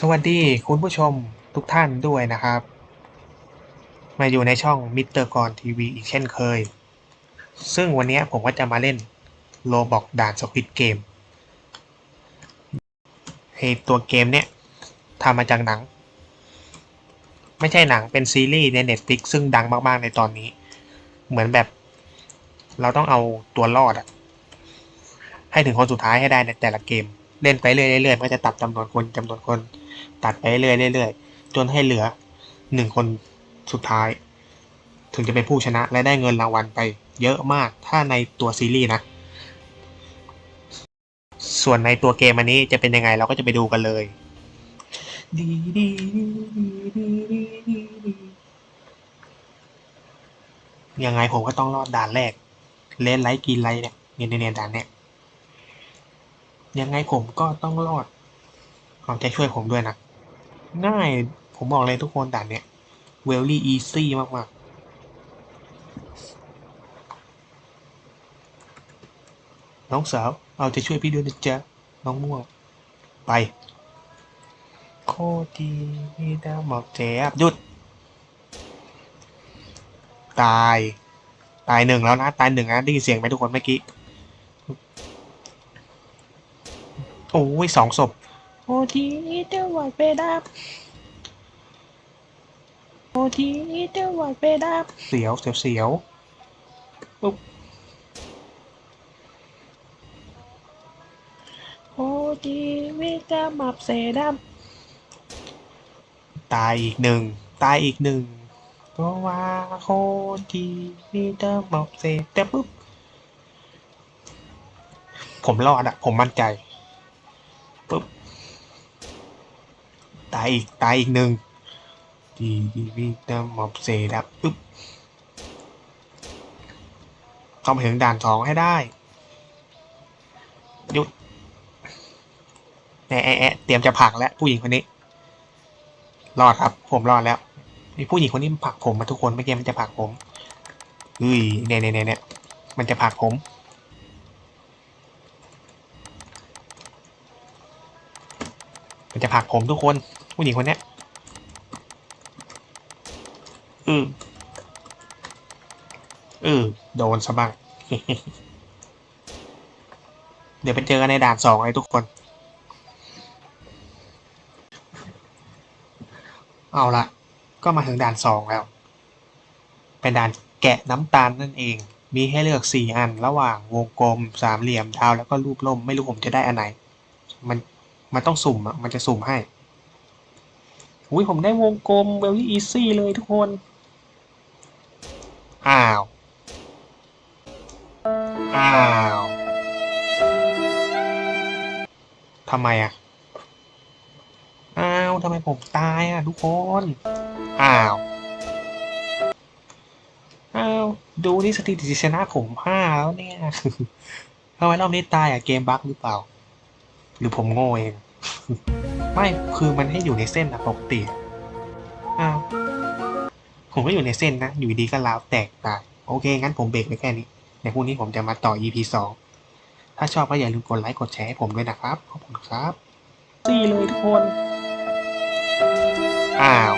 สวัสดีคุณผู้ชมทุกท่านด้วยนะครับ มาอยู่ในช่องมิสเตอร์กรทีวีอีกเช่นเคย ซึ่งวันนี้ผมก็จะมาเล่นโลบอกด่านสควิตเกมไอตัวเกมเนี้ยทำมาจากหนัง ไม่ใช่หนังเป็นซีรีส์ใน Netflix ซึ่งดังมาก ๆ ในตอนนี้ เหมือนแบบ เราต้องเอาตัวรอดอะให้ถึงคนสุดท้ายให้ได้ในแต่ละเกม เล่นไปเรื่อยๆเรื่อยๆมันก็จะตัดจำนวนคนจำนวนคน ตัดไปเรื่อยๆเรื่อยจนให้เหลือหนึ่งคนสุดท้าย ถึงจะเป็นผู้ชนะและได้เงินรางวัลไปเยอะมากถ้าในตัวซีรีส์นะ ส่วนในตัวเกมอันนี้จะเป็นยังไงเราก็จะไปดูกันเลยดีดียังไงผมก็ต้องรอดด่านแรกเลนไลท์กินไลท์เนี่ยเนี่ยเนี่ยด่านเนี่ยยังไงผมก็ต้องรอด เอาใจช่วยผมด้วยนะ ง่ายผมบอกเลยทุกคนด่านเนี้ย very easy มากๆน้องสาว เอาใจช่วยพี่ด้วยนะจ๊ะ น้องม่วง ไป โคตรดีมีดาวหมอกแจ๊บหยุด ตาย ตายหนึ่งแล้วนะ ตายหนึ่งนะได้ยินเสียงไหมทุกคนเมื่อกี้ โอ้ยสองศพ โอทีเดวัดเปดับโอทีเดวัดเปดับเสียวเสียวเสียวปุ๊บโอทีวิจามับเสดับตายอีกหนึ่งตายอีกหนึ่งเพราะว่าโคทีวิจามับเสแต่ปุ๊บผมรอดอะผมมั่นใจ ปุ๊บ ตายอีกตายอีกหนึ่งดีดีวีดมอบเซดับปึ๊บเข้ามาถึงด่านสองให้ได้หยุดแอะแอะเตรียมจะผลักแล้วผู้หญิงคนนี้ รอดครับ ผมรอดแล้วไอ้ผู้หญิงคนนี้มันผลักผมมาทุกคนเมื่อกี้มันจะผลักผมเฮ้ยเนี่ยเนี่ยเนี่ยเน่มันจะผลักผมมันจะผลักผมทุกคน ผู้หญิงคนเนี้ย อือเออโดนซะบ้าง เดี๋ยวไปเจอกันในด่านสองเลยทุกคน เอาละก็มาถึงด่านสองแล้ว เป็นด่านแกะน้ำตาลนั่นเอง มีให้เลือกสี่อันระหว่างวงกลม สามเหลี่ยมดาวแล้วก็รูปล่ม ไม่รู้ผมจะได้อันไหน มัน มันต้องสุ่มอะ มันจะสุ่มให้ อุ้ยผมได้วงกลมเวลลี่อีซี่เลยทุกคน อ้าว อ้าวทำไมอะ อ้าวทำไมผมตายอะทุกคน อ้าว อ้าว ดูที่สถิติชนะผมห้าแล้วเนี่ยทำไมรอบนี้ตายอะเกมบั๊กหรือเปล่า หรือผมโง่เอง ไม่คือมันให้อยู่ในเส้นอะปกติอ้าวผมก็อยู่ในเส้นนะ อยู่ดีก็ลาวแตกตายโอเค งั้นผมเบรกไว้แค่นี้ในพรุ่งนี้ผมจะมาต่อ EP สองถ้าชอบก็อย่าลืมกดไลค์กดแชร์ให้ผมด้วยนะครับ ขอบคุณครับซี่เลยทุกคน อ้าว